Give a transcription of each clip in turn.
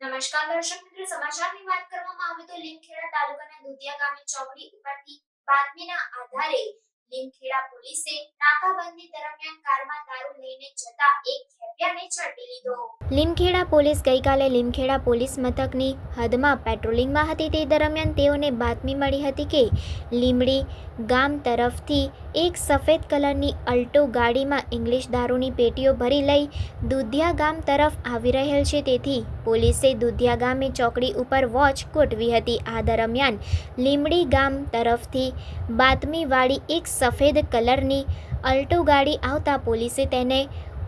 નમસ્કાર દર્શક મિત્રો, સમાચારની વાત કરવામાં આવે તો લીમખેડા તાલુકાના દુધિયા ગામે ચોકડી ઉપરથી બાતમીના આધારે લીમખેડા પોલીસે નાકાબંધી દરમિયાન કારમાં દારૂ લઈને જતા એક ખેપિયાને ઝડપી લીધો. લીમખેડા પોલીસ ગઈકાલે લીમખેડા પોલીસ મથકની હદમાં પેટ્રોલિંગમાં હતી તે દરમિયાન તેઓને બાતમી મળી હતી કે લીમડી ગામ તરફથી એક સફેદ કલરની અલ્ટો ગાડીમાં ઇંગ્લિશ દારૂની પેટીઓ ભરી લઈ દુધિયા ગામ તરફ આવી રહેલ છે. તેથી પોલીસે દુધિયા ગામે ચોકડી ઉપર વોચ ગોઠવી હતી. આ દરમિયાન લીમડી ગામ તરફથી બાતમીવાળી એક સફેદ કલરની અલ્ટો ગાડી આવતા પોલીસે તેને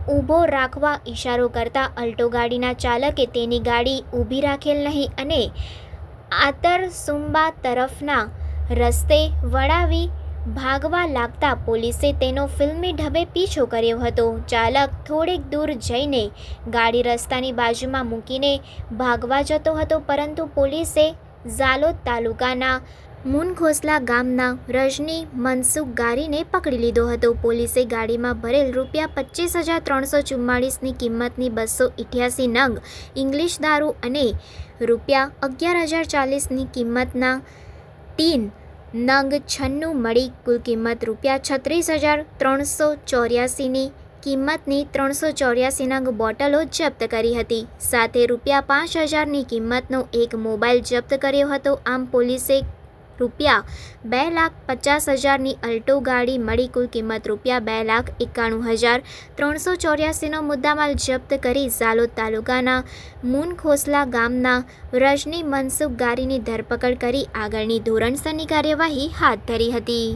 ઊભો રાખવા ઈશારો કરતા અલ્ટો ગાડીના ચાલકે તેની ગાડી ઊભી રાખેલ નહીં અને આતરસુંબા તરફના રસ્તે વળાવી ભાગવા લાગતા પોલીસે તેનો ફિલ્મી ઢબે પીછો કર્યો હતો. ચાલક થોડેક દૂર જઈને ગાડી રસ્તાની બાજુમાં મૂકીને ભાગવા જતો હતો પરંતુ પોલીસે ઝાલોદ તાલુકાના મુનખોસલા ગામના રજની મનસુખ ગારીને પકડી લીધો હતો. પોલીસે ગાડીમાં ભરેલ રૂપિયા પચીસ હજાર ત્રણસો ચુમ્માળીસની કિંમતની બસો ઇઠ્યાસી નંગ, ઇંગ્લિશ દારૂ અને રૂપિયા અગિયાર હજાર ચાલીસની કિંમતના તીન નંગ છન્નું મળી કુલ કિંમત રૂપિયા છત્રીસ હજાર ત્રણસો ચોર્યાસીની કિંમતની ત્રણસો ચોર્યાસી નંગ બોટલો જપ્ત કરી હતી. સાથે રૂપિયા પાંચ હજારની કિંમતનો એક મોબાઈલ જપ્ત કર્યો હતો. આમ પોલીસે રૂપિયા બે લાખ પચાસ હજારની અલ્ટો ગાડી મળી કુલ કિંમત રૂપિયા બે લાખ એકાણું હજાર ત્રણસો ચોર્યાસીનો મુદ્દામાલ જપ્ત કરી ઝાલોદ તાલુકાના મુનખોસલા ગામના રજની મનસુખ ગારીની ધરપકડ કરી આગળની ધોરણસરની કાર્યવાહી હાથ ધરી હતી.